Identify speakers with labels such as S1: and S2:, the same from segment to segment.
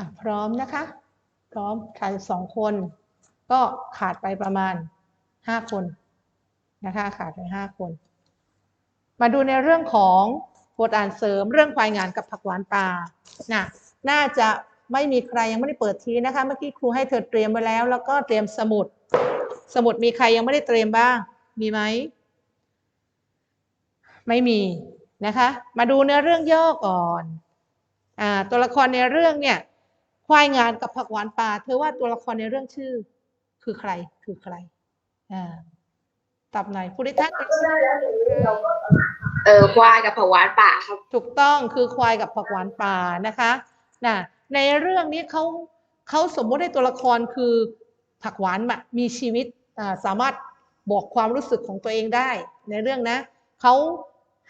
S1: อะพร้อมนะคะ พร้อมขาดสองคน ก็ขาดไปประมาณห้าคนนะคะขาดไปห้าคน มาดูในเรื่องของบทอ่านเสริมเรื่องควายงานกับผักหวานป่าน่ะน่าจะไม่มีใครยังไม่ได้เปิดทีนะคะ เมื่อกี้ครูให้เธอเตรียมไว้แล้ว แล้วก็เตรียมสมุด สมุดมีใครยังไม่ได้เตรียมบ้าง มีไหม ไม่มีนะคะ มาดูเนื้อเรื่องย่อก่อน อ่า ตัวละครในเรื่องเนี่ย ควายงานกับผักหวานป่าเธอว่าตัวละครในเรื่องชื่อ คือใครคือใครอ่าตอบหน่อยผู้ได้ทัก
S2: เออควายกับผักหวานป่าครับ
S1: ถูกต้องคือควายกับผักหวานป่านะคะน่ะในเรื่องนี้เขาเขาสมมติให้ตัวละครคือผักหวานมะมีชีวิตอ่าสามารถบอกความรู้สึกของตัวเองได้ ในเรื่องนะเขา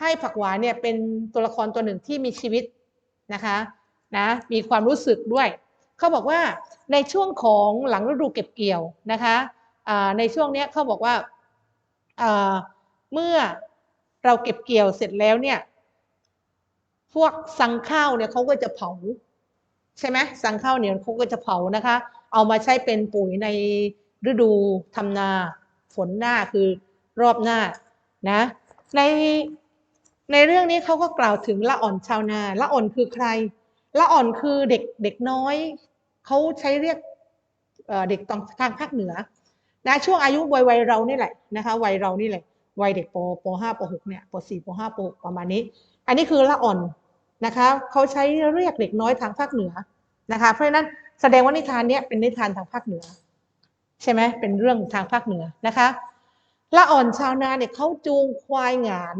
S1: ให้ผักหวานเนี่ยเป็นตัวละครตัวหนึ่งที่มีชีวิตนะคะนะมีความรู้สึกด้วย เขาบอกว่าในช่วงของหลังฤดูเก็บเกี่ยวนะคะในช่วงนี้เขาบอกว่าอ่าเมื่อเราเก็บเกี่ยวเสร็จแล้วเนี่ย พวกสังข้าวเนี่ยเขาก็จะเผาใช่ไหมสังข้าวเหนียวเขาก็จะเผานะคะ เอามาใช้เป็นปุ๋ยในฤดูทำนาฝนหน้าคือรอบหน้านะในในเรื่องนี้เขาก็กล่าวถึงละอ่อนชาวนาละอ่อนคือใครละอ่อนคือเด็กเด็กน้อย เขาใช้เรียกเด็กทางภาคเหนือนะช่วงอายุวัยวัยเรานี่แหละนะคะวัยเรานี่แหละวัยเด็กปปห้าปหกเนี่ยปสี่ปห้าปหกประมาณนี้ อันนี้คือละอ่อนนะคะเขาใช้เรียกเด็กน้อยทางภาคเหนือนะคะเพราะฉะนั้นแสดงว่านิทานเนี้ยเป็นนิทานทางภาคเหนือ ใช่ไหมเป็นเรื่องทางภาคเหนือนะคะละอ่อนชาวนาเนี่ยเขาจูงควายหงาน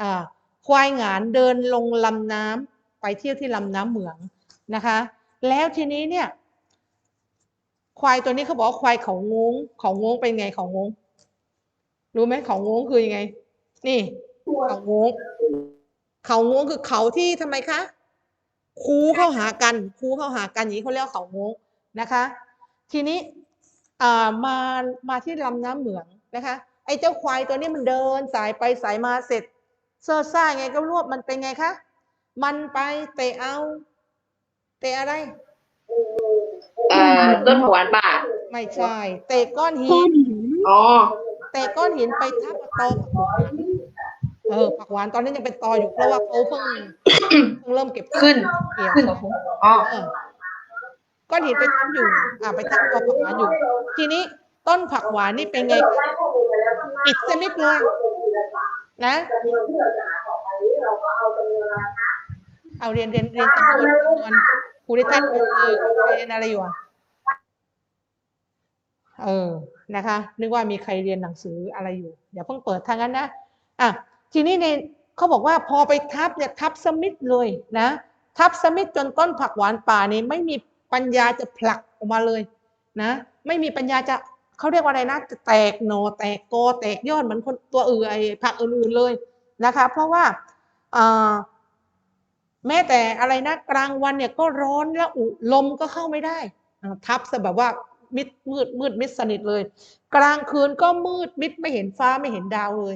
S1: อ่าควายหงานเดินลงลำน้ำไปเที่ยวที่ลำน้ำเหมืองนะคะ แล้วทีนี้เนี่ย ควายตัวนี้เขาบอกว่าควายเขางงเขางงเป็นไงเขางงรู้ไหมเขางงคือยังไง นี่เขางงเขางงคือเขาที่ทำไมคะคูเข้าหากันคูเข้าหากันอย่างนี้เขาเรียกว่าเขางงนะคะ ทีนี้อ่ามามาที่ลำน้ำเหมืองนะคะไอ้เจ้าควายตัวนี้มันเดินสายไปสายมาเสร็จเซ่อซ่าไงก็รวบมันเป็นไงคะมันไปเตะเอา เตะอะไร
S2: เอ่อต้นผักหวานป่า
S1: ไม่ใช่ เตะก้อนหิน
S2: อ๋อ
S1: เตะก้อนหินไปทับกับตอผักหวานเออผักหวานตอนนี้ยังเป็นตออยู่เพราะว่าเขาเพิ่งเพิ่งเริ่มเก็บ
S2: ขึ้น
S1: เกี่ยว
S2: ขึ้นอ๋อ
S1: เออก้อนหินไปทับอยู่ อ่าไปทับตัวผักหวานอยู่ ทีนี้ต้นผักหวานนี่เป็นไงคะปิดสนิทเลยนะเอาเรียนเรียนเรียนจำนวนจำนวนค รูได้ท่านเออเรียนอะไรอยู่อะเออนะคะ นึกว่ามีใครเรียนหนังสืออะไรอยู่อย่าเพิ่งเปิดทางนั้นนะอะทีนี้ในเขาบอกว่าพอไปทับเนี่ยทับสมิธเลยนะ ทับสมิธจนต้นผักหวานป่านี่ไม่มีปัญญาจะผลักออกมาเลยนะ ไม่มีปัญญาจะเขาเรียกว่าอะไรนะจะแตกหนอแตกกอแตกยอดเหมือนคนตัวอื่นไอ้ผักอื่นๆเลยนะคะ เพราะว่าอ่า แม้แต่อะไรนะกลางวันเนี่ยก็ร้อนแล้วอุลมก็เข้าไม่ได้ ทับซะแบบว่ามิดมืดมืดมิดสนิทเลย กลางคืนก็มืดมิดไม่เห็นฟ้าไม่เห็นดาวเลย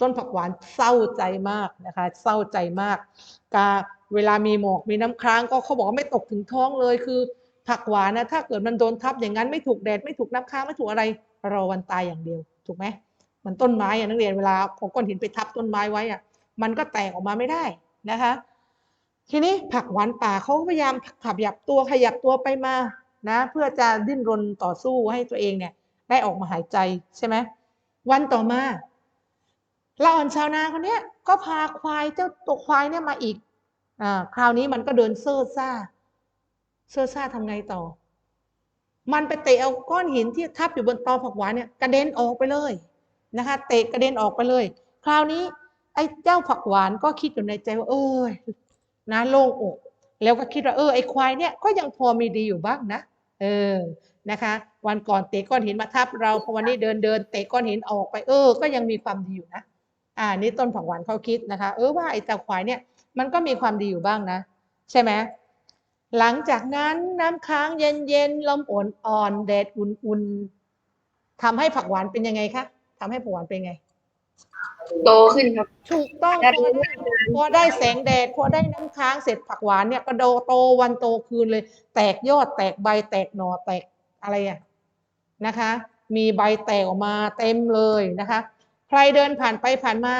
S1: ต้นผักหวานเศร้าใจมากนะคะ เศร้าใจมากกาเวลามีหมอกมีน้ำค้างก็เขาบอกไม่ตกถึงท้องเลยคือ ผักหวานนะถ้าเกิดมันโดนทับอย่างนั้นไม่ถูกแดดไม่ถูกน้ำค้างไม่ถูกอะไรรอวันตายอย่างเดียว ถูกไหมมันต้นไม้อะนักเรียนเวลาของก้อนหินไปทับต้นไม้ไว้อะมันก็แตกออกมาไม่ได้นะคะ ทีนี้ผักหวานป่าเขาก็พยายามขับยับตัวขยับตัวไปมานะ เพื่อจะดิ้นรนต่อสู้ให้ตัวเองเนี่ย ได้ออกมาหายใจใช่ไหมวันต่อมาละอ่อนชาวนาคนนี้ก็พาควายเจ้าตัวควายเนี่ยมาอีกอ่าคราวนี้มันก็เดินเซ่อซ่า เซ่อซ่าทำไงต่อ มันไปเตะเอาก้อนหินที่ทับอยู่บนตอผักหวานเนี่ยกระเด็นออกไปเลยนะคะ เตะกระเด็นออกไปเลย คราวนี้ ไอ้เจ้าผักหวานก็คิดอยู่ในใจว่าเออ นะโล่งอกแล้วก็คิดว่าเออไอ้ควายเนี่ยก็ยังพอมีดีอยู่บ้างนะเออนะคะ วันก่อนเตะก้อนหินมาทับเราพอวันนี้เดินเดินเตะก้อนหินออกไปเออ ก็ยังมีความดีอยู่นะอ่านี่ต้นผักหวานเขาคิดนะคะ เออว่าไอ้เจ้าควายเนี่ยมันก็มีความดีอยู่บ้างนะ ใช่ไหมหลังจากนั้นน้ำค้างเย็นเย็นๆลมอ่อนอ่อนๆแดดอุ่นๆทำให้ผักหวานเป็นยังไงคะทำให้ผักหวานเป็นไง
S2: โตขึ้นครับ
S1: ถูกต้อง
S2: แล้ว
S1: พอได้พอได้แสงแดดพอได้น้ำค้างเสร็จผักหวานเนี่ยก็โดโตวันโตคืนเลย แตกยอดแตกใบแตกหน่อแตกอะไรอะนะคะ มีใบแตกออกมาเต็มเลยนะคะ ใครเดินผ่านไปผ่านมา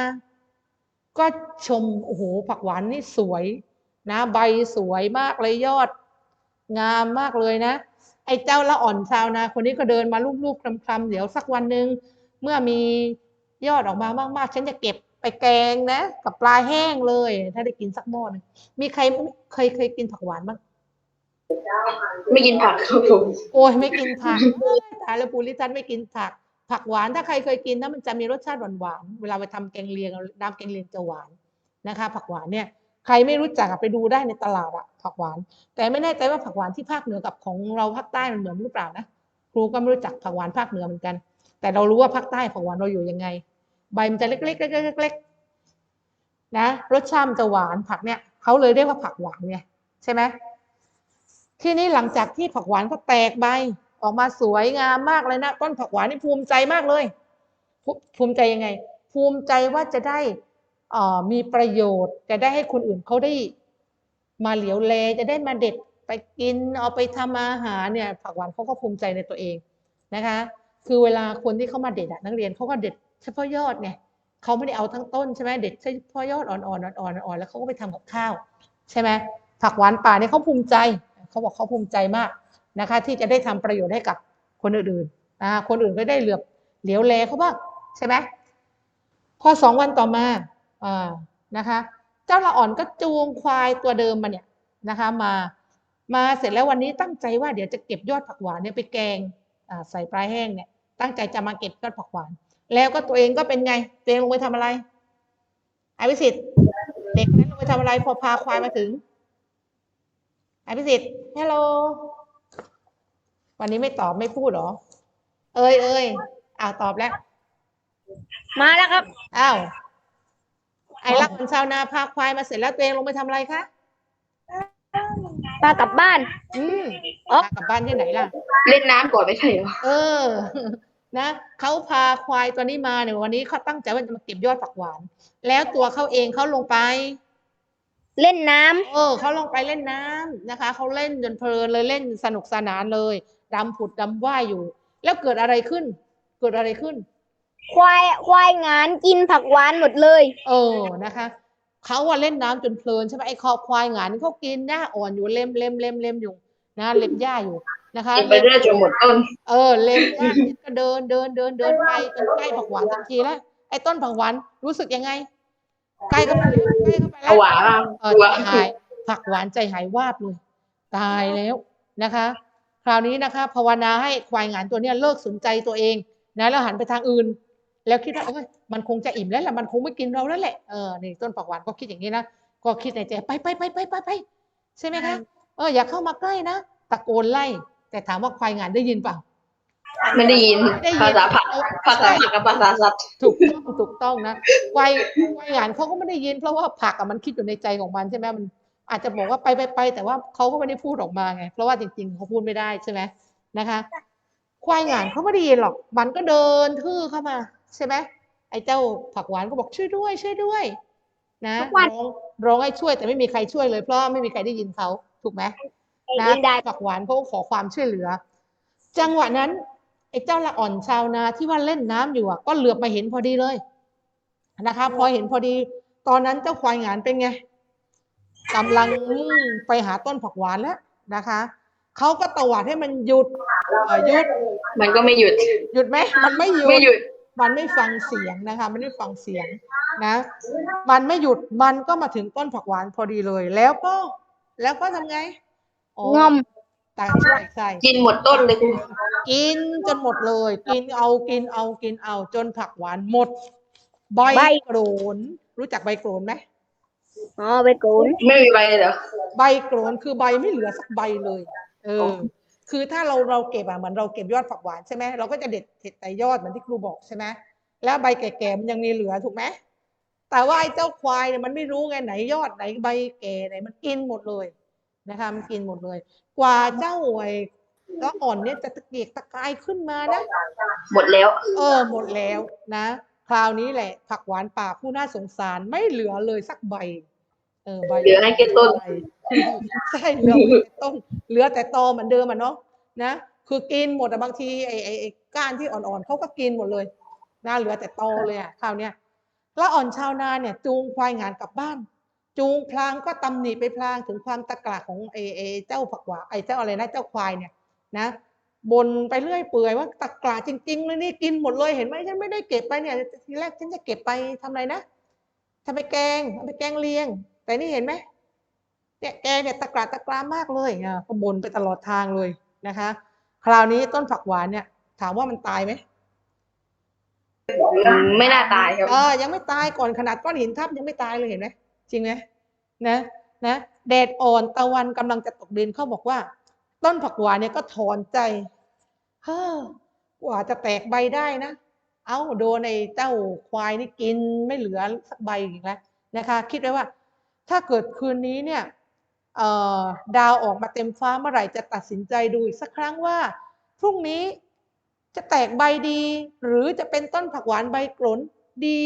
S1: ก็ชมโอ้โหผักหวานนี่สวยนะ ใบสวยมากเลยยอด งามมากเลยนะ ไอ้เจ้าละอ่อนชาวนาคนนี้ก็เดินมาลูบๆคลำๆเดี๋ยวสักวันหนึ่งเมื่อมี ยอดออกมามากๆ ฉันจะเก็บไปแกงนะ กับปลาแห้งเลย ถ้าได้กินสักหม้อหนึงมีใครเคยเคยกินผักหวานบ้าง
S2: ไม่กินผักครับผม
S1: โอ้ยไม่กินผักเอ้ยตายแล้วปูริทันไม่กินผัก ผักหวานถ้าใครเคยกินนะมันจะมีรสชาติหวานๆเวลาไปทำแกงเลียงน้ำแกงเลียงจะหวานนะคะ ผักหวานเนี่ยใครไม่รู้จักอะไปดูได้ในตลาดอะผักหวาน แต่ไม่แน่ใจว่าผักหวานที่ภาคเหนือกับของเราภาคใต้มันเหมือนหรือเปล่านะครูก็ไม่รู้จักผักหวานภาคเหนือเหมือนกัน แต่เรารู้ว่าภาคใต้ผักหวานเราอยู่ยังไง ใบมันจะเล็กๆเล็กๆๆนะรสชาติมันจะหวานผักเนี่ยเขาเลยเรียกว่าผักหวานไงใช่ไหมที่นี่หลังจากที่ผักหวานก็แตกใบออกมาสวยงามมากเลยนะต้นผักหวานนี่ภูมิใจมากเลยภูภูมิใจยังไง ภูมิใจว่าจะได้เอ่อมีประโยชน์ จะได้ให้คนอื่นเขาได้มาเหลียวแลจะได้มาเด็ดไปกินเอาไปทำอาหารเนี่ยผักหวานเขาก็ภูมิใจในตัวเองนะคะ คือเวลาคนที่เขามาเด็ดอะนักเรียนเขาก็เด็ดเฉพาะยอดไงเขาไม่ได้เอาทั้งต้นใช่ไหมเด็ดเฉพาะยอดอ่อนๆอ่อนๆอ่อนๆแล้วเขาก็ไปทำกับข้าว ใช่ไหมผักหวานป่าเนี่ยเขาภูมิใจเขาบอกเขาภูมิใจมากนะคะ ที่จะได้ทำประโยชน์ให้กับคนอื่นๆนะคนอื่นก็ได้เหลือบเหลียวแลเขาบ้างใช่ไหมพอสองวันต่อมาอ่านะคะ เจ้าละอ่อนก็จูงควายตัวเดิมมาเนี่ยนะคะมามาเสร็จแล้ววันนี้ตั้งใจว่าเดี๋ยวจะเก็บยอดผักหวานเนี่ยไปแกงใส่ปลาแห้งเนี่ย ตั้งใจจะมาเก็บยอดผักหวาน แล้วก็ตัวเองก็เป็นไงตัวเองลงไปทำอะไรไอวิสิตเด็กคนนั้นลงไปทำอะไร พอพาควายมาถึงอภิสิทธิ์ฮัลโหลวันนี้ไม่ตอบไม่พูดเหรอ เอ้ยเอ้ยอ้าวตอบแล้ว
S3: มาแล้วครับ
S1: อ้าวไอ้รักคนชาวนาพาควายมาเสร็จแล้วตัวเองลงไปทำอะไรคะ
S3: ปลากลับบ้าน
S1: อืม
S3: อ๋อ
S1: พากลับบ้านที่ไหนล่ะ
S2: เล่นน้ำก่อนไม่ใช่เหรอ
S1: เออ นะเขาพาควายตัวนี้มาเนี่ยวันนี้เขาตั้งใจว่าจะมาเก็บยอดผักหวาน แล้วตัวเขาเองเขาลงไป
S3: เล่นน้ำ
S1: เออเขาลงไปเล่นน้ำนะคะเขาเล่นจนเพลินเลยเล่นสนุกสนานเลยดำผุดดำว่ายอยู่ แล้วเกิดอะไรขึ้น เกิดอะไรขึ้น
S3: ควายควายงานกินผักหวานหมดเลย
S1: เออนะคะ เขาว่าเล่นน้ำจนเพลินใช่ไหมไอ้คอควายหงานเขากินหญ้าอ่อนอยู่เล็มเล็มเล็มเล็มอยู่นะเล็มหญ้าอยู่นะคะ
S2: กินไปเรื่อยจนหมดต้น
S1: เออ เล็มหญ้าเสร็จก็เดินเดินเดินเดินไปจนใกล้ผักหวานทันทีแล้วไอ้ต้นผักหวานรู้สึกยังไงใกล้เข้าไปแล้วใกล้เข้าไปแล้
S2: เอา
S1: ว
S2: หวานมาก
S1: เออ
S2: ลัว
S1: ใจหายผักหวานใจหายวาบเลยตายแล้วนะคะ คราวนี้นะคะภาวนาให้ควายหงานตัวเนี้ยเลิกสนใจตัวเองนะแล้วหันไปทางอื่น แล้วคิดว่าเอ้ยมันคงจะอิ่มแล้วแหละมันคงไม่กินเราแล้วแหละเออนี่ต้นผักหวานก็คิดอย่างนี้นะก็คิดในใจไปไปไปไปไปไปใช่ไหมคะเอออย่าเข้ามาใกล้นะตะโกนไล่ แต่ถามว่าควายหงานได้ยินเปล่า
S2: ไม่ได้ยิน
S1: ได้ยิน
S2: ภาษาผักภาษาผักกับภาษาสัตว์
S1: ถูกต้องถูกต้องนะควายควายหงานเขาก็ไม่ได้ยิน เพราะว่าผักอะมันคิดอยู่ในใจของมันใช่ไหมมัน อาจจะบอกว่าไปไปไปแต่ว่าเขาก็ไม่ได้พูดออกมาไง เพราะว่าจริงๆเขาพูดไม่ได้ใช่ไหมนะคะควายหงานเขาไม่ได้ยินหรอก มันก็เดินทื่อเข้ามา ใช่ไหมไอ้เจ้าผักหวานก็บอกช่วยด้วย ช่วยด้วย นะ
S3: ทุกวัน
S1: ร้องร้องให้ช่วยแต่ไม่มีใครช่วยเลยเพราะว่าไม่มีใครได้ยินเขาถูกไหมนะ
S3: เล่นได้
S1: ผักหวานเขาก็ขอความช่วยเหลือ จังหวะนั้นไอ้เจ้าละอ่อนชาวนาที่ว่าเล่นน้ำอยู่อะก็เหลือบมาเห็นพอดีเลยนะคะ พอเห็นพอดี ตอนนั้นเจ้าควายหงานเป็นไงกำลังมุ่งไปหาต้นผักหวานแล้วนะคะเขาก็ตวาดให้มันหยุดเอ่อหยุด
S2: มันก็ไม่หยุด
S1: หยุดไหมมันไม่หยุด
S2: ไม่หยุด
S1: มันไม่ฟังเสียงนะคะ มันไม่ฟังเสียงนะ มันไม่หยุดมันก็มาถึงต้นผักหวานพอดีเลย แล้วก็ แล้วก็ทำไงอ๋อง
S3: อม
S1: ต่างใช่ใช่
S2: กินหมดต้นเลยคุณ
S1: กินจนหมดเลย กินเอากินเอากินเอา จนผักหวานหมด ใบ
S3: ใบ
S1: โกรนรู้จักใบโกรนไหม
S3: อ๋อไปโกน
S2: ไม่มีใบเลยเหรอ
S1: ใบโกรนคือใบไม่เหลือสักใบเลย เออ คือถ้าเราเราเก็บอะเหมือนเราเก็บยอดผักหวานใช่ไหมเราก็จะเด็ดเด็ดแต่ยอดเหมือนที่ครูบอกใช่ไหมแล้วใบแก่ๆมันยังมีเหลือถูกไหมแต่ว่าไอ้เจ้าควายเนี่ยมันไม่รู้ไงไหนยอดไหนใบแก่ไหนมันกินหมดเลยนะคะมันกินหมดเลย กว่าเจ้าไอ้ก็อ่อนเนี่ยจะตะเกียกตะกายขึ้นมานะ
S2: หมดแล้ว
S1: เออ หมดแล้วนะ คราวนี้แหละ ผักหวานป่าผู้น่าสงสารไม่เหลือเลยสักใบ เออใบ
S2: เหลือให้แค่ต้น
S1: ใบใช่เหลือแต่ต้นเหลือแต่ตอเหมือนเดิมอะเนาะนะคือกินหมดอะบางทีไอ้ไอ้ไอ้ก้านที่อ่อนๆเขาก็กินหมดเลยนะเหลือแต่ตอเลยอะคราวเนี้ยแล้วอ่อนชาวนาเนี่ย จูงควายงานกลับบ้าน จูงพลางก็ตำหนิไปพลางถึงความตะกละของไอ้ไอ้เจ้าผักหวานไอ้เจ้าอะไรนะเจ้าควายเนี่ยนะบนไปเรื่อยเปื่อยว่าตะกร้าจริงๆเลยนี่กินหมดเลยเห็นไหมฉันไม่ได้เก็บไปเนี่ยทีแรกฉันจะเก็บไปทำอะไรนะทำไปแกงทำไปแกงเลียง แต่นี่เห็นไหมเนี่ยแกงเนี่ยตะกร้าตะกร้ามากเลยอะก็บนไปตลอดทางเลยนะคะ คราวนี้ต้นผักหวานเนี่ย ถามว่ามันตายไหม
S2: ไม่น่าตายครับ
S1: เออยังไม่ตายก่อนขนาดก้อนหินทับยังไม่ตายเลยเห็นไหมจริงไหมนะนะแดดอ่อนตะวันกำลังจะตกดินเขาบอกว่า ต้นผักหวานเนี่ยก็ถอนใจเฮ้อกว่าจะแตกใบได้นะ เอ้าโดนไอ้เจ้าควายนี่กินไม่เหลือสักใบอีกแล้วนะคะ คิดไว้ว่า ถ้าเกิดคืนนี้เนี่ยดาวออกมาเต็มฟ้าเมื่อไหร่จะตัดสินใจดูอีกสักครั้งว่า พรุ่งนี้จะแตกใบดี หรือจะเป็นต้นผักหวานใบกลนดี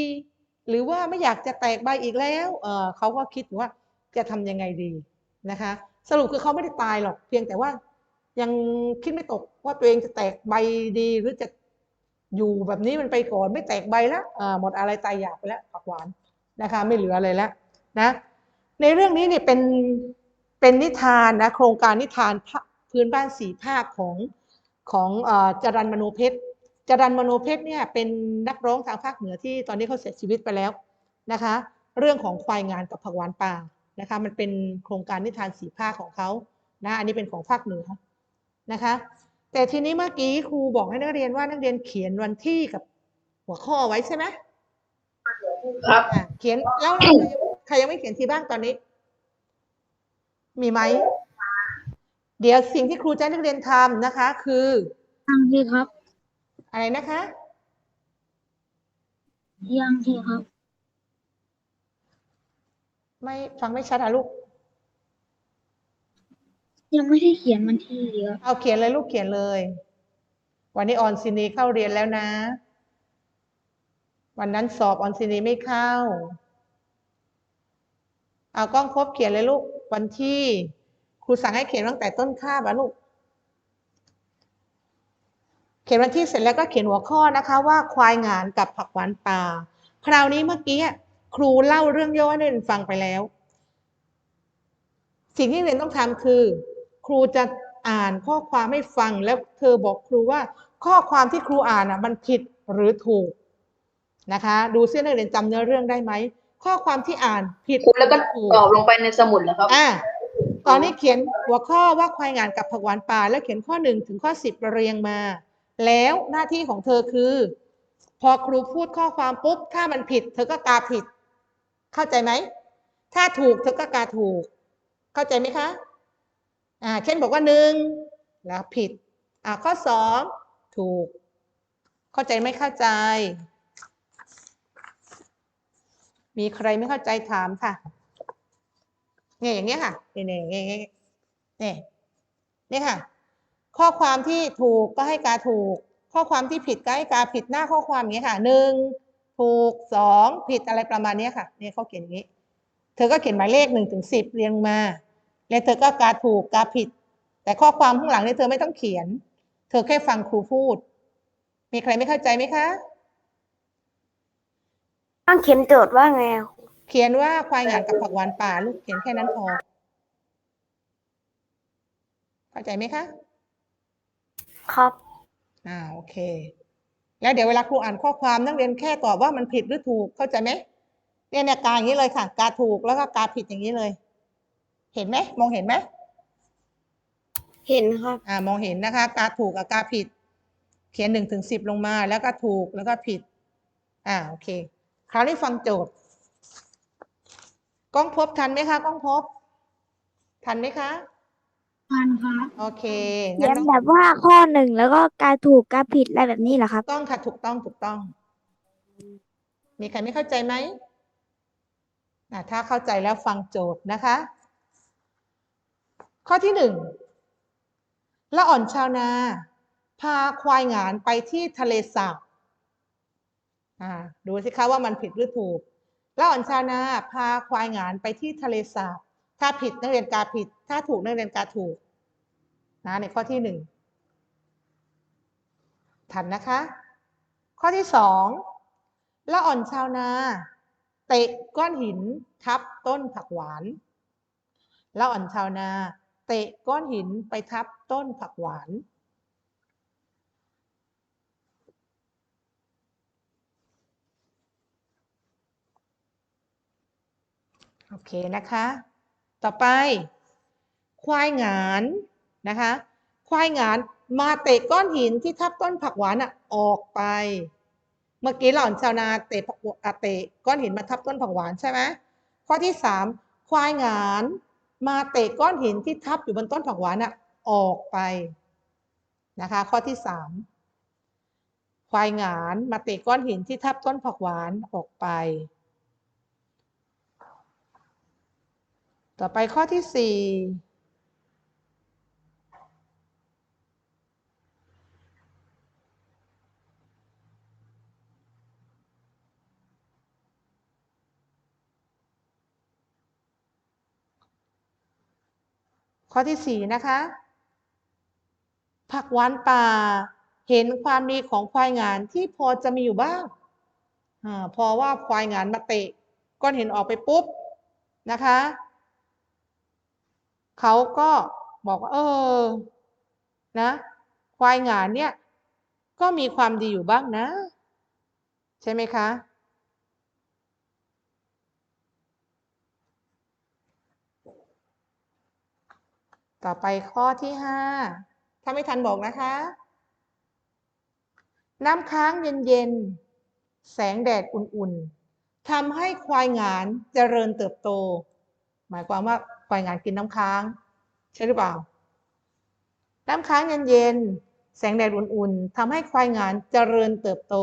S1: หรือว่าไม่อยากจะแตกใบอีกแล้วเเขาก็คิดว่าจะทำยังไงดีนะคะ สรุปคือเขาไม่ได้ตายหรอกเพียงแต่ว่ายังคิดไม่ตกว่าตัวเองจะแตกใบดีหรือจะอยู่แบบนี้มันไปก่อนไม่แตกใบแล้วหมดอะไรตายอยากไปแล้วผักหวานนะคะ ไม่เหลืออะไรแล้วนะ ในเรื่องนี้เนี่ยเป็นเป็นนิทานนะโครงการนิทานภาพื้นบ้านสีภาคของของเอ่อจรันมโนเพชรจรันมโนเพชรเนี่ยเป็นนักร้องทางภาคเหนือที่ตอนนี้เขาเสียชีวิตไปแล้วนะคะ เรื่องของควายงานกับผักหวานป่านะคะ มันเป็นโครงการนิทานสีภาคของเขานะอันนี้เป็นของภาคเหนือนะคะ แต่ทีนี้เมื่อกี้ครูบอกให้นักเรียนว่านักเรียนเขียนวันที่กับหัวข้อไว้ใช่ไหม
S2: ครับ
S1: อะเขียนแล้วใครยังไม่เขียนทีบ้างตอนนี้ มีไหม เดี๋ยวสิ่งที่ครูจะให้นักเรียนทำนะคะ คือ
S3: ยังทีครับ
S1: อะไรนะคะ
S3: ยังทีครับ
S1: ไม่ฟังไม่ชัดอะลูก
S3: ยังไม่ได้เขียนมันทีเดียว
S1: เอาเขียนเลยลูกเขียนเลย วันนี้ออนซินีเข้าเรียนแล้วนะ วันนั้นสอบออนซินีไม่เข้า เอากล้องครบเขียนเลยลูก วันที่ครูสั่งให้เขียนตั้งแต่ต้นคาบอะลูก เขียนวันที่เสร็จแล้วก็เขียนหัวข้อนะคะ ว่าควายงานกับผักหวานป่า คราวนี้เมื่อกี้ครูเล่าเรื่องย่อให้เรียนฟังไปแล้ว สิ่งที่เรียนต้องทำคือ ครูจะอ่านข้อความให้ฟังแล้วเธอบอกครูว่า ข้อความที่ครูอ่านอะมันผิดหรือถูกนะคะ ดูซินักเรียนจำเนื้อเรื่องได้ไหม ข้อความที่อ่านผิด
S2: คุณแล้วก็
S1: หรือถูก
S2: ตอบลงไปในสมุดแล้วครับ
S1: อ่าตอนนี้เขียนหัวข้อว่าควายงานกับผักหวานป่า แล้วเขียนข้อหนึ่งถึงข้อสิบเรียงมา แล้วหน้าที่ของเธอคือ พอครูพูดข้อความปุ๊บ ถ้ามันผิด เธอก็กาผิด เข้าใจไหม ถ้าถูกเธอก็กาถูก เข้าใจไหมคะ อ่า เช่นบอกว่าหนึ่งแล้วผิด อ่าข้อสองถูก เข้าใจไม่เข้าใจ มีใครไม่เข้าใจถามค่ะเนี่ยอย่างเงี้ยค่ะเนี่ยเนี่ยเนี่ยเนี่ยเนี่ค่ะ ข้อความที่ถูกก็ให้กาถูก ข้อความที่ผิดก็ให้กาผิดหน้าข้อความอย่างเงี้ยค่ะหนึ่งถูกสองผิดอะไรประมาณเนี้ยค่ะเนี่ยเขาเขียนอย่างนี้ เธอก็เขียนหมายเลขหนึ่งถึงสิบเรียงมา แล้วเธอก็กาถูกกาผิด แต่ข้อความข้างหลังเนี่ยเธอไม่ต้องเขียน เธอแค่ฟังครูพูด มีใครไม่เข้าใจไหมคะ
S3: ต้องเขียนโจทย์ว่าไงอะ
S1: เขียนว่าควายงานกับผักหวานป่า ลูกเขียนแค่นั้นพอ เข้าใจไหมคะ
S3: ครับ
S1: อ่าโอเค แล้วเดี๋ยวเวลาครูอ่านข้อความนักเรียนแค่ตอบว่ามันผิดหรือถูกเข้าใจไหมเนี่ยเนี่ยกาอย่างนี้เลยค่ะ กาถูกแล้วก็กาผิดอย่างนี้เลย เห็นไหมมองเห็นไหม
S3: เห็นครับ
S1: อ่ามองเห็นนะคะ กาถูกกับกาผิด เขียนหนึ่งถึงสิบลงมาแล้วก็ถูกแล้วก็ผิด อ่าโอเค คราวนี้ฟังโจทย์กล้องพบทันไหมคะกล้องพบ ทันไหมคะ
S3: พันครับ
S1: โอเค
S4: เขียน
S1: ต้อง
S4: แบบว่าข้อหนึ่งแล้วก็การถูกการผิดอะไรแบบนี้เหรอครับ
S1: ต้องค่ะถูกต้องถูกต้อง มีใครไม่เข้าใจไหมอะถ้าเข้าใจแล้วฟังโจทย์นะคะ ข้อที่หนึ่งละอ่อนชาวนา พาควายหงานไปที่ทะเลสาบอ่า ดูสิคะว่ามันผิดหรือถูก แล้วอ่อนชาวนาพาควายงานไปที่ทะเลสาบ ถ้าผิดนักเรียนกาผิด ถ้าถูกนักเรียนกาถูกนะในข้อที่หนึ่งทันนะคะ ข้อที่สองละอ่อนชาวนา เตะก้อนหินทับต้นผักหวานละอ่อนชาวนา เตะก้อนหินไปทับต้นผักหวาน โอเคนะคะ ต่อไป ควายหงานนะคะ ควายหงานมาเตะก้อนหินที่ทับต้นผักหวานอะออกไป เมื่อกี้หล่อนชาวนาเตะผักหวอะเตะก้อนหินมาทับต้นผักหวานใช่ไหมข้อที่สามควายหงานมาเตะก้อนหินที่ทับอยู่บนต้นผักหวานอะออกไปนะคะ ข้อที่สามควายหงานมาเตะก้อนหินที่ทับต้นผักหวานออกไป ต่อไปข้อที่สี่ข้อที่สี่นะคะ ผักหวานป่าเห็นความดีของควายงานที่พอจะมีอยู่บ้างอพอว่าควายงานมาเตะก้อนเห็นออกไปปุ๊บนะคะ เขาก็บอกว่า เออ นะ ควายงานเนี่ย ก็มีความดีอยู่บ้างนะ ใช่ไหมคะ ต่อไปข้อที่ห้าถ้าไม่ทันบอกนะคะ น้ำค้างเย็นๆ แสงแดดอุ่นๆทำให้ควายงานเจริญเติบโต หมายความว่า ควายงานกินน้ำค้าง ใช่หรือเปล่า น้ำค้างเย็นๆแสงแดดอุ่นๆทำให้ควายงานเจริญเติบโต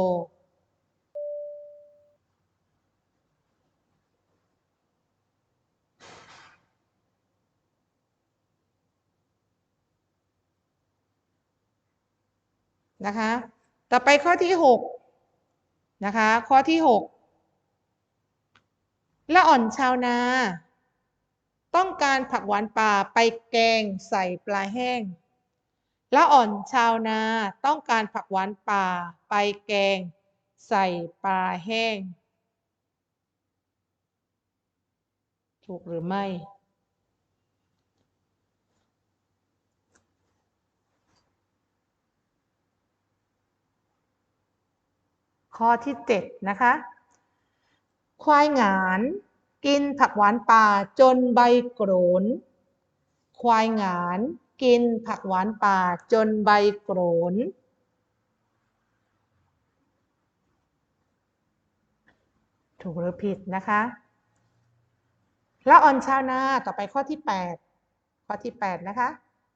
S1: นะคะ ต่อไปข้อที่หกนะคะ ข้อที่หกละอ่อนชาวนา ต้องการผักหวานป่าไปแกงใส่ปลาแห้งละอ่อนชาวนาต้องการผักหวานป่าไปแกงใส่ปลาแห้ง ถูกหรือไม่ข้อที่เจ็ดนะคะ ควายหงาน กินผักหวานป่าจนใบโกรน ควายหงาน กินผักหวานป่าจนใบโกรน ถูกหรือผิดนะคะละอ่อนชาวนาต่อไปข้อที่แปดข้อที่แปดนะคะ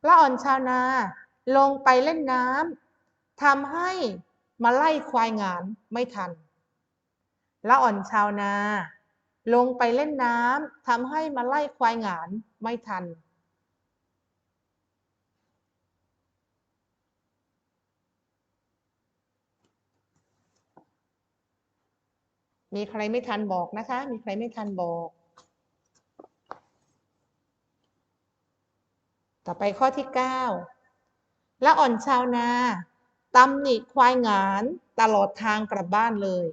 S1: ละอ่อนชาวนาลงไปเล่นน้ำทำให้มาไล่ควายงานไม่ทันละอ่อนชาวนา ลงไปเล่นน้ำทำให้มาไล่ควายหงานไม่ทัน มีใครไม่ทันบอกนะคะ มีใครไม่ทันบอก ต่อไปข้อที่9ละอ่อนชาวนาตำหนิควายหงานตลอดทางกลับบ้านเลย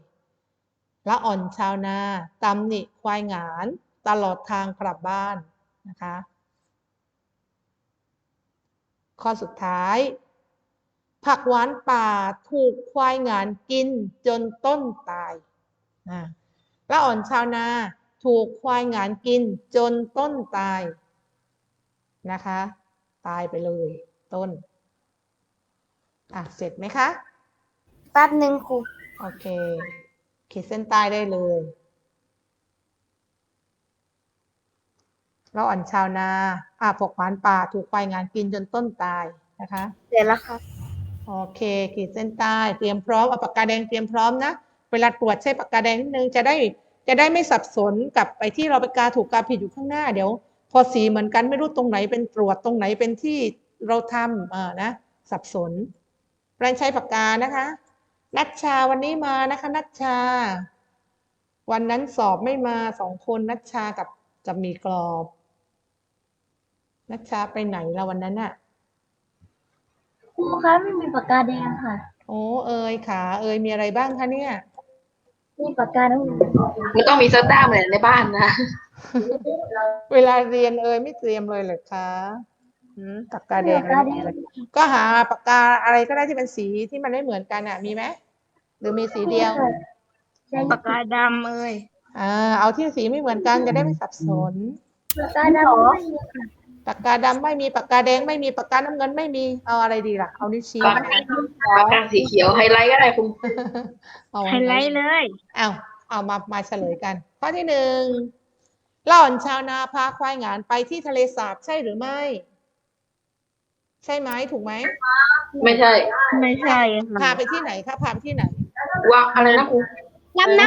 S1: ละอ่อนชาวนาตำหนิควายหงานตลอดทางกลับบ้านนะคะ ข้อสุดท้าย ผักหวานป่าถูกควายหงานกินจนต้นตายอ่าละอ่อนชาวนาถูกควายหงานกินจนต้นตายนะคะ ตายไปเลยต้น อะ เสร็จไหมคะ
S3: แป๊บหนึ่งครู
S1: โอเค ขีดเส้นใต้ได้เลย เราอ่อนชาวนาอะพวกหวานป่าถูกควายงานกินจนต้นตายนะคะ
S3: เสร็จแล้วครับ
S1: โอเค ขีดเส้นใต้เตรียมพร้อมเอาปากกาแดงเตรียมพร้อมนะเวลาตรวจใช้ปากกาแดงนิดนึงจะได้จะได้ไม่สับสนกับไปที่เราไปกาถูกกาผิดอยู่ข้างหน้าเดี๋ยว พอสีเหมือนกันไม่รู้ตรงไหนเป็นตรวจตรงไหนเป็นที่เราทำเออนะ สับสนแปลงใช้ปากกานะคะ นัชชาวันนี้มานะคะนัชชา วันนั้นสอบไม่มาสองคนนัชชากับกับหมีกรอบนัชชาไปไหนละวันนั้นอะ
S3: ครูคะไม่มีปากกาแดงค่ะ
S1: โอ้เอยขาเอยมีอะไรบ้างคะเนี่ย
S3: มีปากกาน้ำเงิน
S2: มันต้องมีเซอร์ต้าเหมือนในบ้านนะ
S1: เวลาเรียนเอยไม่เตรียมเลยเหรอคะหืม ปากกาแดงอะไรไม่มีเลยก็หาปากกาอะไรก็ได้ที่เป็นสีที่มันไม่เหมือนกันอะมีไหมหรือมีสีเดียว
S3: ปากกาดำเอ้ย
S1: อ่าเอาที่สีไม่เหมือนกันจะได้ไม่สับสน
S3: ปากกาดำไม่มีค่ะ
S1: ปากกาดำไม่มีปากกาแดงไม่มีปากกาน้ำเงินไม่มีเอาอะไรดีล่ะ เอานิ้วชี้
S2: ปากกาปากกาสีเขียวไฮไลท์ก็ได้คุณ
S1: เอา
S3: ไฮไลท์เลย
S1: เอาเอามามาเฉลยกัน ข้อที่หนึ่งหล่อนชาวนาพาควายหงานไปที่ทะเลสาบใช่หรือไม่ ใช่ไหมถูกไหม
S2: ไม่ใช่
S3: ไม่ใช่
S1: พาไปที่ไหนคะพาไปที่ไหน
S2: วางอะไรนะคุณ
S3: ลำน้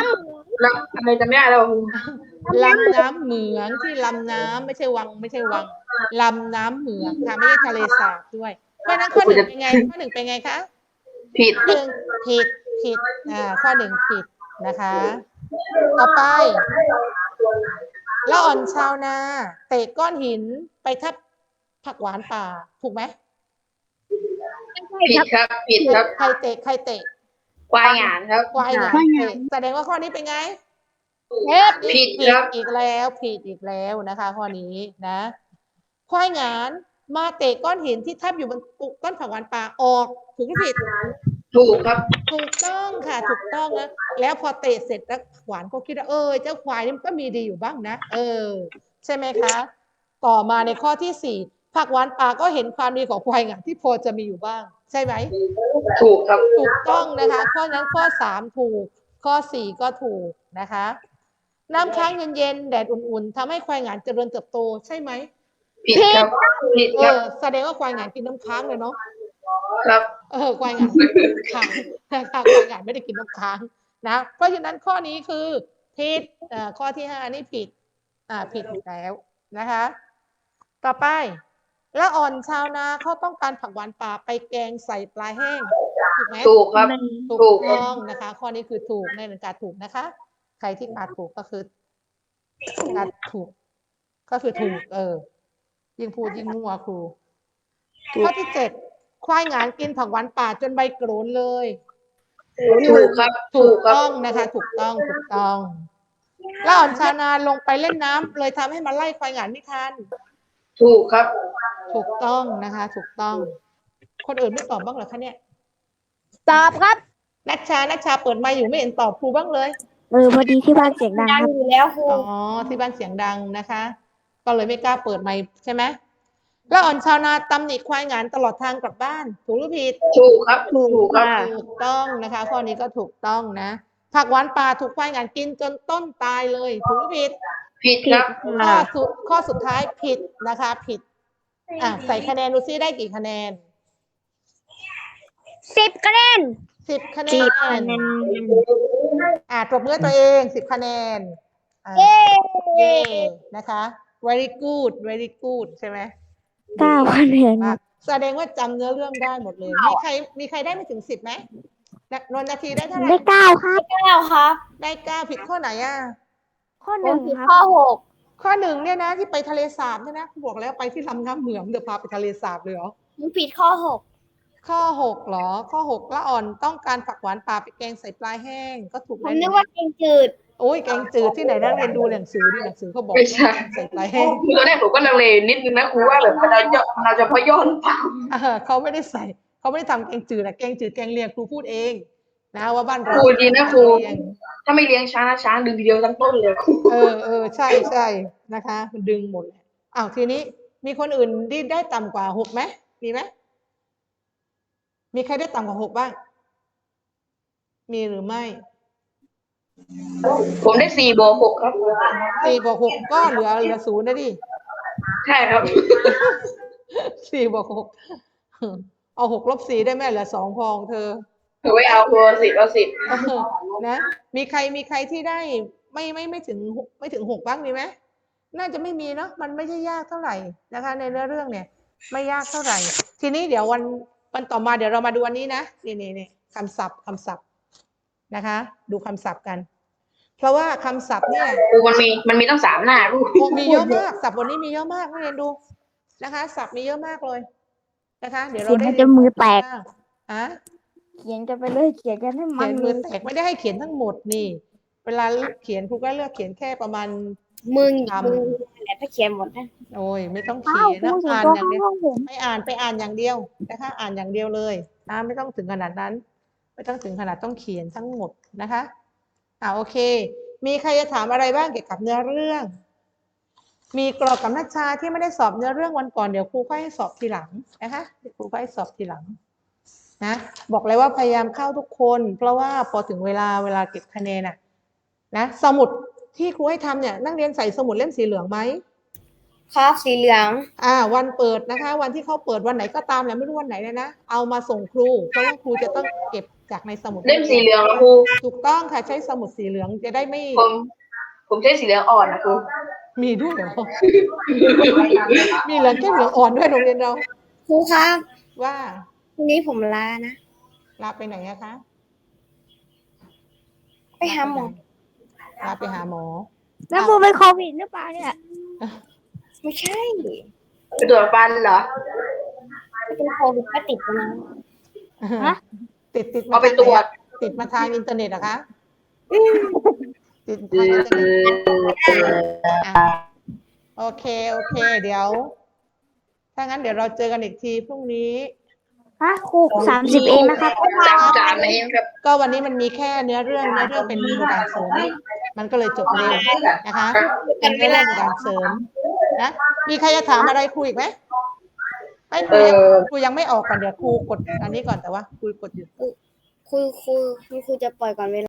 S2: แล้วอะไรจะไม่ได้แล้วคุณ
S1: ลำน้ำเหมืองที่ลำน้ำไม่ใช่วังไม่ใช่วังลำน้ำเหมืองค่ะไม่ใช่ทะเลสาบด้วยเพราะฉะนั้นข้อหนึ่งเป็นไงข้อหนึ่งเป็นไงคะ
S2: ผิด
S1: หนึ่งผิดผิดอ่าข้อหนึ่งผิดนะคะ ต่อไปละอ่อนชาวนา เตะก้อนหินไปทับผักหวานป่า ถูกไหม
S2: ผิดครับผิดครับ
S1: ใครเตะใครเตะ
S2: ควายหงานครับ
S1: ควายหงายเตะแสดงว่าข้อนี้เป็นไง
S2: ผิด
S1: ผิ
S2: ครับ
S1: อีกแล้วผิดอีกแล้วนะคะ ข้อนี้นะควายหงานมาเตะก้อนหินที่ทับอยู่บนก้อนผักหวานป่าออกถูกหรือผิด
S2: ถูกครับ
S1: ถูกต้องค่ะ ถูกต้องนะแล้วพอเตะเสร็จแล้วขวานก็คิดว่าเออเจ้าควายนี่มันก็มีดีอยู่บ้างนะเออ ใช่ไหมคะ ต่อมาในข้อที่สี่ ผักหวานป่าก็เห็นความดีของควายงามที่พอจะมีอยู่บ้าง ใช่ไหม
S2: ถูกครับ
S1: ถูกต้องนะคะข้อนั้นข้อสามถูก ข้อสี่ก็ถูกนะคะ น้ำค้างเย็นๆแดดอุ่นๆทำให้ควายงานเจริญเติบโตใช่ไหม
S2: ผิดครับผิด
S1: เอ
S2: ครับ
S1: อแสดงว่าควายงานกินน้ำค้างเลยเนาะ
S2: ครับ
S1: เออควายงานไม่ได้กินน้ำค้างนะคะควายงานไม่ได้กินน้ำค้างนะเพราะฉะนั้นข้อนี้คือผิดเอ่อข้อที่ห้านี่ผิด อ่าผิดอยู่แล้วนะคะ ต่อไป ละอ่อนชาวนาเขาต้องการผักหวานป่าไปแกงใส่ปลาแห้งถูกไหม
S2: ถูกครับ
S1: ถู
S2: ถู
S1: ก
S2: ก
S1: ต้องนะคะ ข้อนี้คือถูกในหนึ่งการถูกนะคะ ใครที่การถูกก็คือการถูก ก็คือถูก เออ ยิ่งพูดยิ่งมั่วครูข้อที่เจ็ดควายหงานกินผักหวานป่าจนใบโกรนเลย
S2: ถูกครับ
S1: ถู
S2: ถู
S1: ก
S2: กครับ
S1: ต้องนะคะ ถูกต้องถูกต้องแล้วอ่อนชาวนาลงไปเล่นน้ำเลยทำให้มันไล่ควายหงานไม่ทัน
S2: ถูกครับ
S1: ถูกต้องนะคะ ถูกต้อง คนอื่นไม่ตอบบ้างเหรอคะเนี่ย
S3: ตอบครับ
S1: นัชชานัชชาเปิดไมค์อยู่ไม่เห็นตอบครูบ้างเลย
S4: เออพอดีที่บ้านเสียงดัง
S3: ดัง
S4: ครับ
S3: อยู่แล้วครู
S1: อ๋อ ที่บ้านเสียงดังนะคะ ก็เลยไม่กล้าเปิดไมค์ใช่ไหมแล้วอ่อนชาวนาตำหนิควายหงานตลอดทางกลับบ้าน ถูกหรือผิด
S2: ถูกครับถูกครับ
S1: ถูกต้องนะคะ ข้อนี้ก็ถูกต้องนะผักหวานป่าถูกควายหงานกินจนต้นตายเลย ถูกหรือผิด
S2: ผิดครับ
S1: ข้อสุดข้อสุดท้ายผิดนะคะ ผิด อะใส่คะแนนดูซิได้กี่คะแนน
S3: สิบคะแนน
S1: สิบคะแน
S3: สิบ
S1: นอะปรบมือให้ตัวเองสิบคะแนนอะ
S3: เย้
S1: เย้นะคะ very good very good ใช่ไหม
S4: เก้าคะแนนค
S1: มา
S4: รั
S1: ก
S4: บ
S1: แสดงว่าจำเนื้อเรื่องได้หมดเลย มีใครมีใครได้ไม่ถึงสิบไหมนะนนนาทีได้เท่าไหร่
S4: ได้เก้าครับ
S3: เก้าครับ
S1: ได้เก้าผิดข้อไหนอะ
S4: ข้อหนึ่งครับ
S3: ข้อหก
S1: ข้อหนึ่งเนี่ยนะที่ไปทะเลสาบเนี่ยนะบอกแล้วไปที่ลำน้ำเหมืองเดี๋ยวพาไปทะเลสาบเลยเหรอ
S3: มึงผิดข้อหก
S1: ข้อหกเหรอ ข้อหกละอ่อนต้องการผักหวานป่าไปแกงใส่ปลาแห้งก็ถูก
S3: ผ
S1: ไหม
S3: มนึกว่าแกงจืด
S1: โอ้ยแกงจืดที่ไหนนักเรียนดูหนังสือดิหนังสือเขาบอก
S2: ไม่ใช่
S1: แกงใส่ปลาแห้ง
S2: ตอนแรกผมก็ลังเลนิดนึงนะครูว่าแบบเราจะเราจะพอย่อหรือเปล่า
S1: เออเขาไม่ได้ใส่เขาไม่ได้ทำแกงจืดอะแกงจืดแกงเลียงครูพูดเอง นะว่าบ้านเรา
S2: ครูดีนะครู
S1: เลียง
S2: ถ้าไม่เลี้ยงช้างนะช้างดึงทีเดียวทั้งต้นเลยครู
S1: เออเออใช่ใช่นะคะ มันดึงหมดเลยอ้าวทีนี้มีคนอื่นที่ได้ต่ำกว่าหกไหมมีไหมมีใครได้ต่ำกว่าหกบ้าง มีหรือไม่
S2: ผมได้สี่บวกหกครับ
S1: สี่บวกหกก็เหลือเหลือศูนย์นะดิ
S2: ใช่ครับ
S1: สี่บวกหกเอาหกลบสี่ได้ไหมเหลือสองพองเธอ
S2: ถือไว้เอาครูสิบเอาสิบ
S1: เออนะมีใครมีใครที่ได้ไม่ไม่ไม่ถึงหกไม่ถึงหกบ้างมีไหมน่าจะไม่มีเนาะมันไม่ใช่ยากเท่าไหร่นะคะ ในเนื้อเรื่องเนี่ย ไม่ยากเท่าไหร่ ทีนี้เดี๋ยววันวันต่อมาเดี๋ยวเรามาดูอันนี้นะนี่นี่นี่คำศัพท์คำศัพท์นะคะ ดูคำศัพท์กัน เพราะว่าคำศัพท์เนี่ย
S2: ครูมันมีมันมีตั้งสามหน้าลูก
S1: โอ้มีเยอะมากศัพท์วันนี้มีเยอะมากนักเรียนดูนะคะ ศัพท์มีเยอะมากเลยนะคะ เดี๋ยวเราได้
S4: เขียนจนมือแตก
S1: อะ
S4: เขียนกันไปเลยเขียนกันให้มั
S1: เขีย
S4: น
S1: นมือแตกไม่ได้ให้เขียนทั้งหมดนี่ เวลาเขียนครูก็เลือกเขียนแค่ประมาณ
S3: มึง
S1: ทำ
S3: มึงแหละถ้าเขียนหมดนะ
S1: โอ้ยไม่ต้อง
S4: อ้า
S1: เขี
S4: วย
S1: น
S4: ครู
S1: นะ
S4: เขียน
S1: อ่าน
S4: ตัว
S1: อย่างเดียว
S4: ข้างผม
S1: ไม่อ่านไปอ่านอย่างเดียวนะคะ อ่านอย่างเดียวเลยนะไม่ต้องถึงขนาดนั้น ไม่ต้องถึงขนาดต้องเขียนทั้งหมดนะคะอ่าโอเค มีใครจะถามอะไรบ้างเกี่ยวกับเนื้อเรื่อง มีกรอกกับนัชชาที่ไม่ได้สอบเนื้อเรื่องวันก่อนเดี๋ยวครูค่อยให้สอบทีหลังนะคะเดี๋ยวครูค่อยให้สอบทีหลัง นะบอกเลยว่าพยายามเข้าทุกคน เพราะว่าพอถึงเวลาเวลาเก็บคะแนนน่ะนะสมุดที่ครูให้ทำเนี่ยนักเรียนใส่สมุดเล่มสีเหลืองไหม
S3: ครับสีเหลือง
S1: อ่า วันเปิดนะคะ วันที่เขาเปิดวันไหนก็ตามแหละไม่รู้วันไหนเลยนะเอามาส่งครูเพราะว่าครูจะต้องเก็บจากในสมุด
S2: เล่มสีเหลืองแล้วครู
S1: ถูกต้องค่ะใช้สมุดสีเหลืองจะได้ไม่
S2: ผมผมใช้สีเหลืองอ่อนนะครู
S1: มีด้วยเหรอมีเหลืองเข้มเหลืองอ่อนด้วยโรงเรียนเรา
S3: ครูครับ
S1: ว่า
S3: พรุ่ งนี้ผมลานะ
S1: ลาไปไหนอะคะ
S3: ไปหาหมอ
S1: ลาไปหาหมอ
S4: แล้วบูเป็นโควิดหรือเปล่าเนี่ย
S3: ไม่ใช่
S2: ไปตรวจฟันเหรอ
S3: ไม่เป็นโควิดก็ติดนะ
S4: ฮะ
S1: ติดติด
S2: เอาไปตรวจ
S1: ติดมาทางอินเทอร์เน็ตเหรอะคะติดทางอินเทอร์เน็ตอะโอเค โอเค เดี๋ยว ถ้างั้นเดี๋ยวเราเจอกันอีกทีพรุ่งนี้
S4: ฮะครูสามสิบเองนะครับ
S2: สามสามเองครับ
S1: ก็วันนี้มันมีแค่เนื้อเรื่องเนื้อเรื่องเป็นบทบาทเสริมมันก็เลยจบเร็วนะคะ เป็นเนื้อเรื่องบทบาทเสริมนะ มีใครจะถามอะไรครูอีกไหมไม่ครูยัง
S2: เออ
S1: ครูยังไม่ออกก่อนเดี๋ยวครูกดอันนี้ก่อนแต่ว่าครูกดอยู่
S3: ครูครูคุณครูจะปล่อยก่อนเวลา